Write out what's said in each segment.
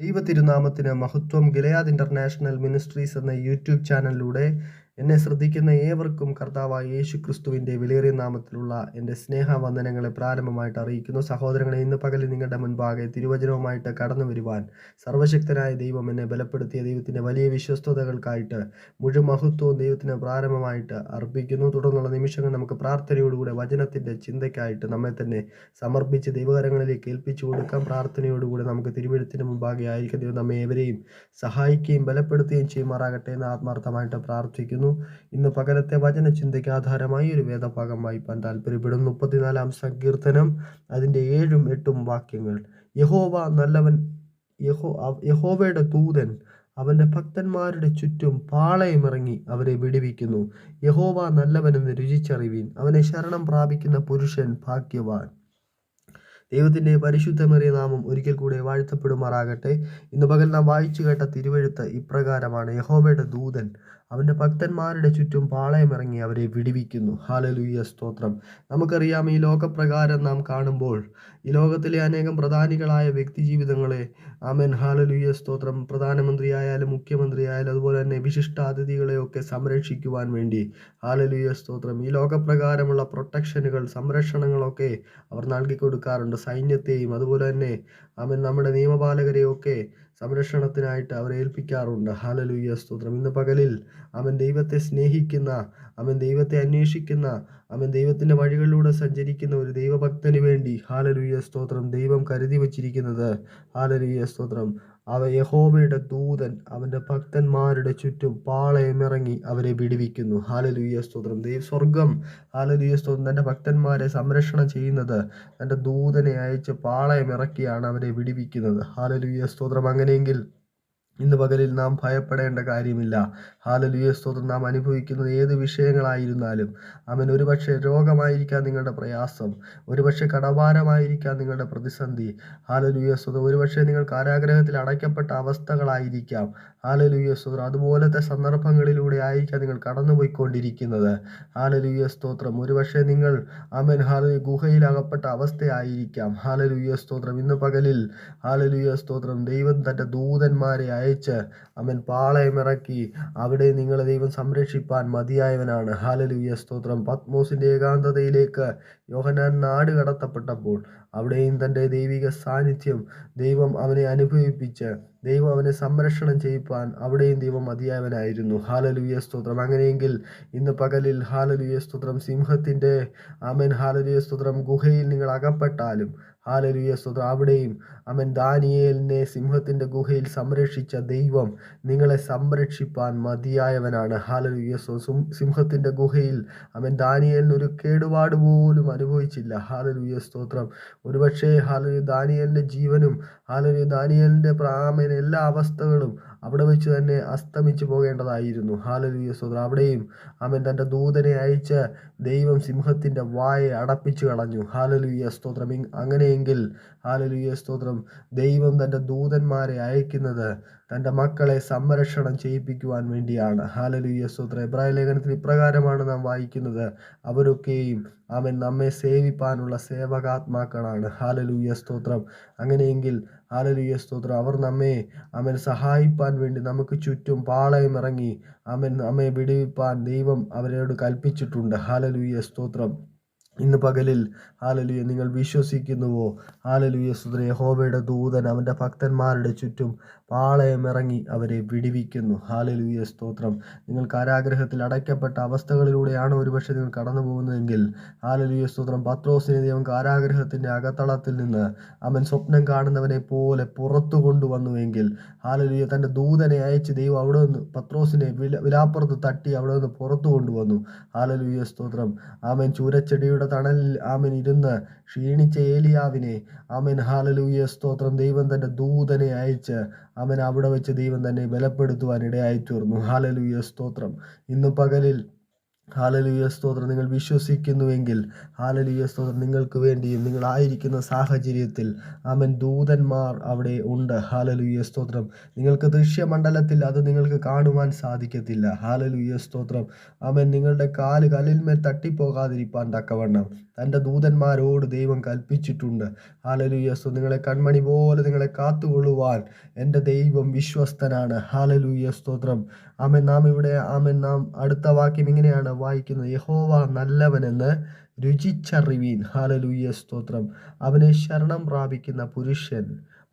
ദൈവതിരുനാമത്തിന് മഹത്വം Gilead international ministries എന്ന YouTube ചാനലിലൂടെ എന്നെ ശ്രദ്ധിക്കുന്ന ഏവർക്കും കർത്താവായ യേശു ക്രിസ്തുവിന്റെ വിലയേറിയ നാമത്തിലുള്ള എന്റെ സ്നേഹവന്ദനങ്ങളെ പ്രാരംഭമായിട്ട് അറിയിക്കുന്നു. സഹോദരങ്ങളെ ഇന്ന് പകലിൽ നിങ്ങളുടെ മുൻപാകെ തിരുവചനവുമായിട്ട് കടന്നു വരുവാൻ സർവശക്തനായ ദൈവം എന്നെ ബലപ്പെടുത്തിയ ദൈവത്തിന്റെ വലിയ വിശ്വസ്തതകൾക്കായിട്ട് മുഴുവൻ മഹത്വവും ദൈവത്തിന് പ്രാരംഭമായിട്ട് അർപ്പിക്കുന്നു. തുടർന്നുള്ള നിമിഷങ്ങൾ നമുക്ക് പ്രാർത്ഥനയോടുകൂടെ വചനത്തിന്റെ ചിന്തയ്ക്കായിട്ട് നമ്മെ തന്നെ സമർപ്പിച്ച് ദൈവകരങ്ങളിലേക്ക് ഏൽപ്പിച്ചു കൊടുക്കാം. പ്രാർത്ഥനയോടുകൂടെ നമുക്ക് തിരുവഴുത്തിന് മുമ്പാകെ ആയിരിക്കും ദൈവം നമ്മെ ഏവരെയും സഹായിക്കുകയും ബലപ്പെടുത്തുകയും ചെയ്യുമാറാകട്ടെ എന്ന് ആത്മാർത്ഥമായിട്ട് പ്രാർത്ഥിക്കുന്നു. ഇന്ന് പകലത്തെ വചന ചിന്തയ്ക്ക് ആധാരമായി ഒരു വേദഭാഗം വായിപ്പാൻ താല്പര്യപ്പെടും മുപ്പത്തിനാലാം സങ്കീർത്തനം അതിന്റെ ഏഴും എട്ടും വാക്യങ്ങൾ. യഹോവ നല്ലവൻ യഹോ യഹോവയുടെ ദൂതൻ അവന്റെ ഭക്തന്മാരുടെ ചുറ്റും പാളയമിറങ്ങി അവരെ വിടുവിക്കുന്നു. യഹോവ നല്ലവനെന്ന് രുചിച്ചറിവീൻ അവനെ ശരണം പ്രാപിക്കുന്ന പുരുഷൻ ഭാഗ്യവാൻ. ദൈവത്തിന്റെ പരിശുദ്ധമേറിയ നാമം ഒരിക്കൽ കൂടെ വാഴ്ത്തപ്പെടുമാറാകട്ടെ. ഇന്ന് പകൽ നാം വായിച്ചു കേട്ട തിരുവഴുത്ത് ഇപ്രകാരമാണ്. യഹോവയുടെ ദൂതൻ അവന്റെ ഭക്തന്മാരുടെ ചുറ്റും പാളയമിറങ്ങി അവരെ വിടിവിക്കുന്നു. ഹാലലുയ്യ സ്തോത്രം. നമുക്കറിയാം ഈ ലോകപ്രകാരം നാം കാണുമ്പോൾ ഈ ലോകത്തിലെ അനേകം പ്രധാനികളായ വ്യക്തി ജീവിതങ്ങളെ ആമൻ ഹാലലുയ്യ സ്തോത്രം പ്രധാനമന്ത്രിയായാലും മുഖ്യമന്ത്രിയായാലും അതുപോലെ തന്നെ വിശിഷ്ടാതിഥികളെയൊക്കെ സംരക്ഷിക്കുവാൻ വേണ്ടി ഹാലലുയ്യ സ്തോത്രം. ഈ ലോകപ്രകാരമുള്ള പ്രൊട്ടക്ഷനുകൾ സംരക്ഷണങ്ങളൊക്കെ അവർ നൽകി കൊടുക്കാറുണ്ട് സൈന്യത്തെയും അതുപോലെ തന്നെ ആമൻ നമ്മുടെ നിയമപാലകരെയൊക്കെ സംരക്ഷണത്തിനായിട്ട് അവരെ ഏൽപ്പിക്കാറുണ്ട്. ഹാലലുയ്യ സ്തോത്രം. ഇന്ന് പകലിൽ അവൻ ദൈവത്തെ സ്നേഹിക്കുന്ന അവൻ ദൈവത്തെ അന്വേഷിക്കുന്ന അവൻ ദൈവത്തിന്റെ വഴികളിലൂടെ സഞ്ചരിക്കുന്ന ഒരു ദൈവഭക്തന് വേണ്ടി ഹാലലുയ്യ സ്തോത്രം ദൈവം കരുതി വച്ചിരിക്കുന്നത്. ഹാലലുയ്യ സ്തോത്രം. അവ യഹോബയുടെ ദൂതൻ അവന്റെ ഭക്തന്മാരുടെ ചുറ്റും പാളയമിറങ്ങി അവരെ വിടുവിക്കുന്നു. ഹാലലുയ്യ സ്തോത്രം. ദൈവ സ്വർഗം ഹാലലുയ്യ സ്തോത്രം. തന്റെ ഭക്തന്മാരെ സംരക്ഷണം ചെയ്യുന്നത് തന്റെ ദൂതനെ അയച്ച് പാളയമിറക്കിയാണ് അവരെ വിടുവിക്കുന്നത്. ഹാലലുയ്യ സ്തോത്രം. അങ്ങനെയെങ്കിൽ ഇന്ന് പകലിൽ നാം ഭയപ്പെടേണ്ട കാര്യമില്ല. ഹാലലുയ സ്തോത്രം. നാം അനുഭവിക്കുന്ന ഏത് വിഷയങ്ങളായിരുന്നാലും അവൻ ഒരുപക്ഷെ രോഗമായിരിക്കാം നിങ്ങളുടെ പ്രയാസം. ഒരുപക്ഷെ കടഭാരമായിരിക്കാം നിങ്ങളുടെ പ്രതിസന്ധി. ഹാലലുയ സ്തോത്രം. ഒരുപക്ഷെ നിങ്ങൾ കാരാഗ്രഹത്തിൽ അടയ്ക്കപ്പെട്ട അവസ്ഥകളായിരിക്കാം. ഹാലലുയ സ്തോത്രം. അതുപോലത്തെ സന്ദർഭങ്ങളിലൂടെ ആയിരിക്കാം നിങ്ങൾ കടന്നുപോയിക്കൊണ്ടിരിക്കുന്നത്. ഹാലലുയ സ്തോത്രം. ഒരുപക്ഷെ നിങ്ങൾ അമൻ ഹാല ഗുഹയിൽ അകപ്പെട്ട അവസ്ഥയായിരിക്കാം. ഹാലലുയ സ്തോത്രം. ഇന്ന് പകലിൽ ഹാലലുയ സ്തോത്രം. ദൈവം തന്റെ ദൂതന്മാരെ അയച്ച് അവൻ പാളയമിറക്കി അവിടെ നിങ്ങളെ ദൈവം സംരക്ഷിപ്പാൻ മതിയായവനാണ്. ഹാലലൂയ സ്തോത്രം. പത്മോസിന്റെ ഏകാന്തതയിലേക്ക് യോഹനാൻ നാട് കടത്തപ്പെട്ടപ്പോൾ അവിടെയും തന്റെ ദൈവിക സാന്നിധ്യം ദൈവം അവനെ അനുഭവിപ്പിച്ച് ദൈവം അവനെ സംരക്ഷണം ചെയ്യിപ്പാൻ അവിടെയും ദൈവം മതിയായവനായിരുന്നു. ഹാലലുയ സ്തോത്രം. അങ്ങനെയെങ്കിൽ ഇന്ന് പകലിൽ ഹാലലുയ സ്തോത്രം. സിംഹത്തിന്റെ അമൻ ഹാലലുയ സ്തോത്രം. ഗുഹയിൽ നിങ്ങൾ അകപ്പെട്ടാലും ഹാലലുയ സ്തോത്രം. അവിടെയും അവൻ ദാനിയേലിനെ സിംഹത്തിന്റെ ഗുഹയിൽ സംരക്ഷിച്ച ദൈവം നിങ്ങളെ സംരക്ഷിപ്പാൻ മതിയായവനാണ്. ഹാലലുയ സിംഹത്തിന്റെ ഗുഹയിൽ അവൻ ദാനിയേലിന് ഒരു കേടുപാട് പോലും അനുഭവിച്ചില്ല. ഹാലലുയ സ്തോത്രം. ഒരുപക്ഷെ ഹാലലു ദാനിയലിന്റെ ജീവനും ഹാലലു ദാനിയലിന്റെ പ്രാമൻ എല്ലാ അവസ്ഥകളും അവിടെ വെച്ച് തന്നെ അസ്തമിച്ചു പോകേണ്ടതായിരുന്നു. ഹാലലു യസോദ അവിടെയും അവൻ തന്റെ ദൂതനെ അയച്ച് ദൈവം സിംഹത്തിന്റെ വായ അടപ്പിച്ചു കളഞ്ഞു. ഹാലലു സ്തോത്രം. അങ്ങനെയെങ്കിൽ ഹാലലു സ്തോത്രം ദൈവം തന്റെ ദൂതന്മാരെ അയക്കുന്നത് തന്റെ മക്കളെ സംരക്ഷണം ചെയ്യിപ്പിക്കുവാൻ വേണ്ടിയാണ്. ഹാലലുയ സ്തോത്രം. എബ്രാഹിം ലേഖനത്തിൽ ഇപ്രകാരമാണ് നാം വായിക്കുന്നത്. അവരൊക്കെയും അവൻ നമ്മെ സേവിപ്പാനുള്ള സേവകാത്മാക്കളാണ്. ഹാലലുയ സ്തോത്രം. അങ്ങനെയെങ്കിൽ ഹാലലുയ സ്തോത്രം. അവർ നമ്മെ അവൻ സഹായിപ്പാൻ വേണ്ടി നമുക്ക് ചുറ്റും പാളയം ഇറങ്ങി അവൻ നമ്മെ വിടുവിപ്പാൻ ദൈവം അവരോട് കൽപ്പിച്ചിട്ടുണ്ട്. ഹാലലുയ സ്തോത്രം. ഇന്ന് പകലിൽ ആലലുയെ നിങ്ങൾ വിശ്വസിക്കുന്നുവോ? ആലലുയെ സുതരെ ഹോബയുടെ ദൂതൻ അവന്റെ ഭക്തന്മാരുടെ ചുറ്റും പാളയമിറങ്ങി അവരെ വിടിവിക്കുന്നു. ഹാലലുയ സ്തോത്രം. നിങ്ങൾ കാരാഗ്രഹത്തിൽ അടയ്ക്കപ്പെട്ട അവസ്ഥകളിലൂടെയാണ് ഒരുപക്ഷെ നിങ്ങൾ കടന്നു പോകുന്നതെങ്കിൽ ഹാലലുയ സ്തോത്രം. പത്രോസിനെ ദൈവം കാരാഗ്രഹത്തിന്റെ അകത്തളത്തിൽ നിന്ന് അവൻ സ്വപ്നം കാണുന്നവനെ പോലെ പുറത്തു കൊണ്ടുവന്നുവെങ്കിൽ ഹാലലുയ തന്റെ ദൂതനെ അയച്ച് ദൈവം അവിടെ നിന്ന് പത്രോസിനെ വില വിലാപ്പുറത്ത് തട്ടി അവിടെ നിന്ന് പുറത്തു കൊണ്ടുവന്നു. ഹാലലുയ സ്തോത്രം. അവൻ ചൂരച്ചെടിയുടെ തണലിൽ ആമൻ ഇരുന്ന് ക്ഷീണിച്ച ഏലിയാവിനെ ആമൻ ഹാലലൂയ സ്തോത്രം. ദൈവം തന്റെ ദൂതനെ അയച്ച് അവൻ അവിടെ വെച്ച് ദൈവം തന്നെ ബലപ്പെടുത്തുവാൻ ഇടയായി തീർന്നു ഹാലലൂയ സ്തോത്രം. ഇന്ന് പകലിൽ ഹാലലുയ സ്തോത്രം. നിങ്ങൾ വിശ്വസിക്കുന്നുവെങ്കിൽ ഹാലലുയ സ്തോത്രം നിങ്ങൾക്ക് വേണ്ടിയും നിങ്ങളായിരിക്കുന്ന സാഹചര്യത്തിൽ ആമൻ ദൂതന്മാർ അവിടെ ഉണ്ട്. ഹാലലുയ സ്തോത്രം. നിങ്ങൾക്ക് ദൃശ്യമണ്ഡലത്തിൽ അത് നിങ്ങൾക്ക് കാണുവാൻ സാധിക്കത്തില്ല. ഹാലലുയ സ്തോത്രം. ആമൻ നിങ്ങളുടെ കാൽ കല്ലിന്മേൽ തട്ടിപ്പോകാതിരിപ്പാൻ തക്കവണ്ണം. തന്റെ ദൂതന്മാരോട് ദൈവം കൽപ്പിച്ചിട്ടുണ്ട്. ഹാലലുയ സ്തോ നിങ്ങളെ കൺമണി പോലെ നിങ്ങളെ കാത്തുകൊള്ളുവാൻ എന്റെ ദൈവം വിശ്വസ്തനാണ്. ഹാലലുയ സ്തോത്രം. ആമൻ നാം ഇവിടെ ആമൻ നാം അടുത്ത വാക്യം ഇങ്ങനെയാണ്. വായിക്കുന്നത് യഹോവ നല്ലവനെന്ന് രുചിച്ചറിവീൻ. ഹാലലൂയ സ്തോത്രം. അവനെ ശരണം പ്രാപിക്കുന്ന പുരുഷൻ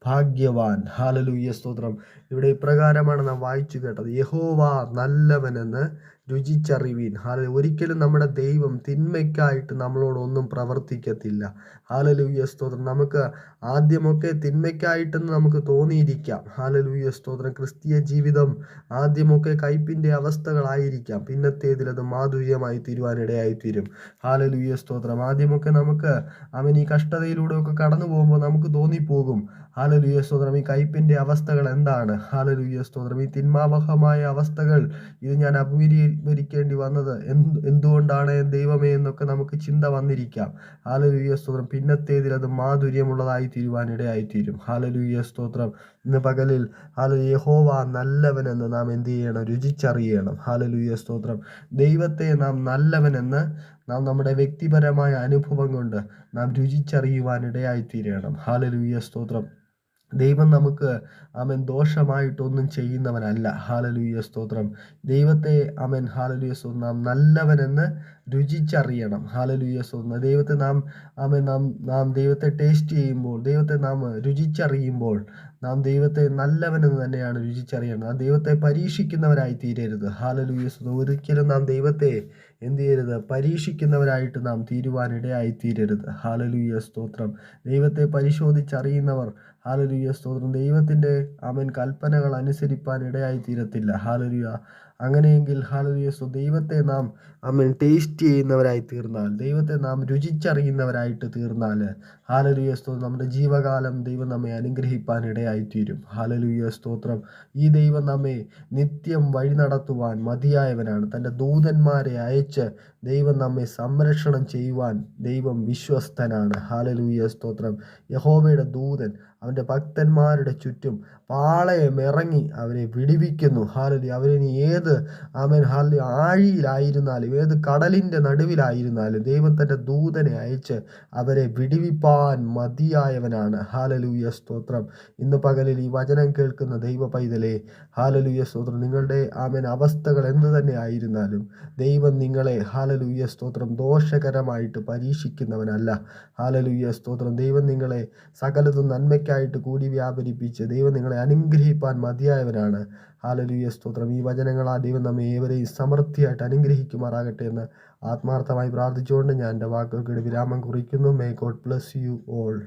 ഭാഗ്യവാൻ. ഹാലലൂയ സ്തോത്രം. ഇവിടെ ഇപ്രകാരമാണ് നാം വായിച്ചു കേട്ടത്. യഹോവ നല്ലവനെന്ന് രുചിച്ചറിവീൻ. ഹാല ഒരിക്കലും നമ്മുടെ ദൈവം തിന്മയ്ക്കായിട്ട് നമ്മളോടൊന്നും പ്രവർത്തിക്കത്തില്ല. ഹാലലൂയ സ്തോത്രം. നമുക്ക് ആദ്യമൊക്കെ തിന്മയ്ക്കായിട്ടെന്ന് നമുക്ക് തോന്നിയിരിക്കാം. ഹാലലൂയ സ്തോത്രം. ക്രിസ്തീയ ജീവിതം ആദ്യമൊക്കെ കയ്പിന്റെ അവസ്ഥകളായിരിക്കാം. പിന്നത്തേതിൽ അത് മാധുര്യമായി തീരുവാനിടയായി തീരും ഹാലലൂയ സ്തോത്രം. ആദ്യമൊക്കെ നമുക്ക് അവൻ ഈ കഷ്ടതയിലൂടെയൊക്കെ കടന്നു പോകുമ്പോൾ നമുക്ക് തോന്നിപ്പോകും. ഹാലലൂയ സ്തോത്രം. ഈ കയ്പിന്റെ അവസ്ഥകൾ എന്താണ്? ഹാലലൂയ സ്തോത്രം. ഈ തിന്മാവഹമായ അവസ്ഥകൾ ഇത് ഞാൻ അഭിമുഖീകരിക്കേണ്ടി വന്നത് എന്ത് എന്തുകൊണ്ടാണ് ദൈവമേ എന്നൊക്കെ നമുക്ക് ചിന്ത വന്നിരിക്കാം. ഹാലലൂയ സ്തോത്രം. പിന്നത്തേതിൽ അത് മാധുര്യമുള്ളതായി തീരുവാനിടയായി തീരും ഹാലലൂയ സ്തോത്രം. ഇന്ന് പകലിൽ ഹാല യഹോവ നല്ലവനെന്ന് നാം എന്ത് ചെയ്യണം? രുചിച്ചറിയണം. ഹാലലൂയ സ്തോത്രം. ദൈവത്തെ നാം നല്ലവനെന്ന് നാം നമ്മുടെ വ്യക്തിപരമായ അനുഭവം കൊണ്ട് നാം രുചിച്ചറിയുവാനിടയായി തീരണം ഹാലലൂയ സ്തോത്രം. ദൈവം നമുക്ക് അവൻ ദോഷമായിട്ടൊന്നും ചെയ്യുന്നവനല്ല. ഹാലലൂയ സ്തോത്രം. ദൈവത്തെ അവൻ ഹാലലൂയ സ്തോത്രം. നാം നല്ലവനെന്ന് രുചിച്ചറിയണം. ഹാലലൂയ സ്തോത്രം. ദൈവത്തെ നാം അവൻ നാം നാം ദൈവത്തെ ടേസ്റ്റ് ചെയ്യുമ്പോൾ ദൈവത്തെ നാം രുചിച്ചറിയുമ്പോൾ നാം ദൈവത്തെ നല്ലവനെന്ന് തന്നെയാണ് രുചിച്ചറിയണം ആ ദൈവത്തെ പരീക്ഷിക്കുന്നവരായി തീരരുത് ഹാലലൂയ സ്തോത്രം. ഒരിക്കലും നാം ദൈവത്തെ എന്ത് ചെയ്യരുത്? പരീക്ഷിക്കുന്നവരായിട്ട് നാം തീരുവാനിടയായി തീരരുത് ഹാലലൂയ സ്തോത്രം. ദൈവത്തെ പരിശോധിച്ചറിയുന്നവർ ഹാലലൂയ സ്തോത്രം. ദൈവത്തിന്റെ അവൻ കൽപ്പനകൾ അനുസരിപ്പാൻ ഇടയായി തീരത്തില്ല ഹാലലുയ അങ്ങനെയെങ്കിൽ ഹാലലുയ സ്തോ ദൈവത്തെ നാം അവൻ ടേസ്റ്റ് ചെയ്യുന്നവരായി തീർന്നാൽ ദൈവത്തെ നാം രുചിച്ചറിയുന്നവരായിട്ട് തീർന്നാൽ ഹാലലുയ സ്തോത്രം നമ്മുടെ ജീവകാലം ദൈവം നമ്മെ അനുഗ്രഹിപ്പാൻ ഇടയായി തീരും ഹാലലുയ സ്തോത്രം. ഈ ദൈവം നമ്മെ നിത്യം വഴി നടത്തുവാൻ മതിയായവനാണ്. തന്റെ ദൂതന്മാരെ ദൈവം നമ്മെ സംരക്ഷണം ചെയ്യുവാൻ ദൈവം വിശ്വസ്തനാണ്. ഹാലലൂയ സ്തോത്രം. യഹോവയുടെ ദൂതൻ അവന്റെ ഭക്തന്മാരുടെ ചുറ്റും പാളയം ഇറങ്ങി അവരെ വിടിവിക്കുന്നു. ഹാലലി അവരിനി ഏത് അവൻ ഹാലി ആഴിയിലായിരുന്നാലും ഏത് കടലിന്റെ നടുവിലായിരുന്നാലും ദൈവം തന്റെ ദൂതനെ അയച്ച് അവരെ വിടിവിപ്പാൻ മതിയായവനാണ്. ഹാലലൂയ. സ്തോത്രം. ഇന്ന് പകലിൽ ഈ വചനം കേൾക്കുന്ന ദൈവ പൈതലേ ഹാലലൂയ. സ്തോത്രം. നിങ്ങളുടെ ആമൻ അവസ്ഥകൾ എന്ത് തന്നെ ആയിരുന്നാലും ദൈവം നിങ്ങളെ ഹാലലൂയ. സ്തോത്രം ദോഷകരമായിട്ട് പരീക്ഷിക്കുന്നവനല്ല. ഹാലലൂയ. സ്തോത്രം. ദൈവം നിങ്ങളെ സകലതും നന്മയ്ക്കായിട്ട് കൂടി വ്യാപരിപ്പിച്ച് ദൈവം നിങ്ങളെ അനുഗ്രഹിപ്പാൻ മതിയായവനാണ്. ഹാലലൂയ സ്തോത്രം. ഈ വചനങ്ങളാ ദൈവം നമ്മെ ഏവരെയും സമൃദ്ധിയായിട്ട് അനുഗ്രഹിക്കുമാറാകട്ടെ എന്ന് ആത്മാർത്ഥമായി പ്രാർത്ഥിച്ചുകൊണ്ട് ഞാൻ എന്റെ വാക്കുകൾക്ക് വിരാമം കുറിക്കുന്നു. May God bless you all